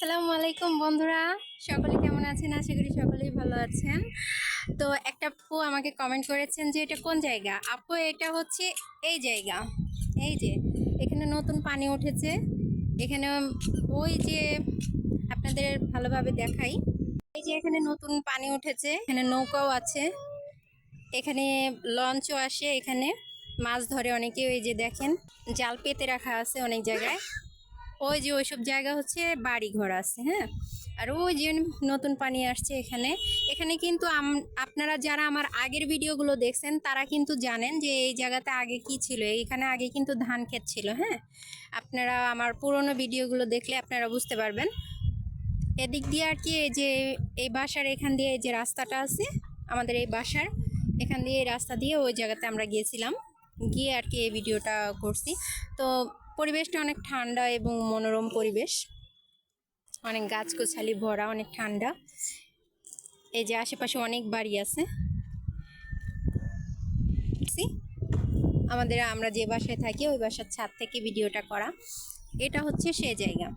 আসসালামু আলাইকুম বন্ধুরা। সকলে কেমন আছেন? আশা করি সকলেই ভালো আছেন। তো একটা আপু আমাকে কমেন্ট করেছেন যে এটা কোন জায়গা? আপু, এটা হচ্ছে এই জায়গা। এই যে, এখানে নতুন পানি উঠেছে। এখানে ওই যে আপনাদের ভালোভাবে দেখাই। এই যে এখানে নতুন পানি উঠেছে। এখানে নৌকাও আছে। এখানে লঞ্চও আসে এখানে। মাছ ধরে অনেকে ওই যে দেখেন। জাল পেতে রাখা আছে অনেক জায়গায়। ওই যে ওইসব জায়গা হচ্ছে বাড়ি ঘর আছে হ্যাঁ? আর ওই যে নতুন পানি আসছে এখানে। এখানে কিন্তু আপনারা যারা আমার আগের ভিডিওগুলো দেখছেন, তারা কিন্তু জানেন যে এই জায়গাতে আগে কি ছিল। এখানে আগে কিন্তু ধান ক্ষেত ছিল হ্যাঁ? আপনারা আমার পুরনো ভিডিওগুলো দেখলে আপনারা বুঝতে পারবেন। এদিক দিয়ে আর কি এই যে এই বাসার এখান দিয়ে যে রাস্তাটা আছে, আমাদের এই বাসার, এখান দিয়ে এই রাস্তা দিয়ে ওই জায়গাতে আমরা গিয়েছিলাম। গিয়ে আর কি এই ভিডিওটা করছি। তো পরিবেশটা অনেক ঠান্ডা এবং মনোরম পরিবেশ। অনেক গাছগোছালি ভরা, অনেক ঠান্ডা। এই যে আশেপাশে অনেক বাড়ি আছে? আমাদের আমরা যে বাসায় থাকি, ওই বাসার ছাদ থেকে ভিডিওটা করা। এটা হচ্ছে সে জায়গা।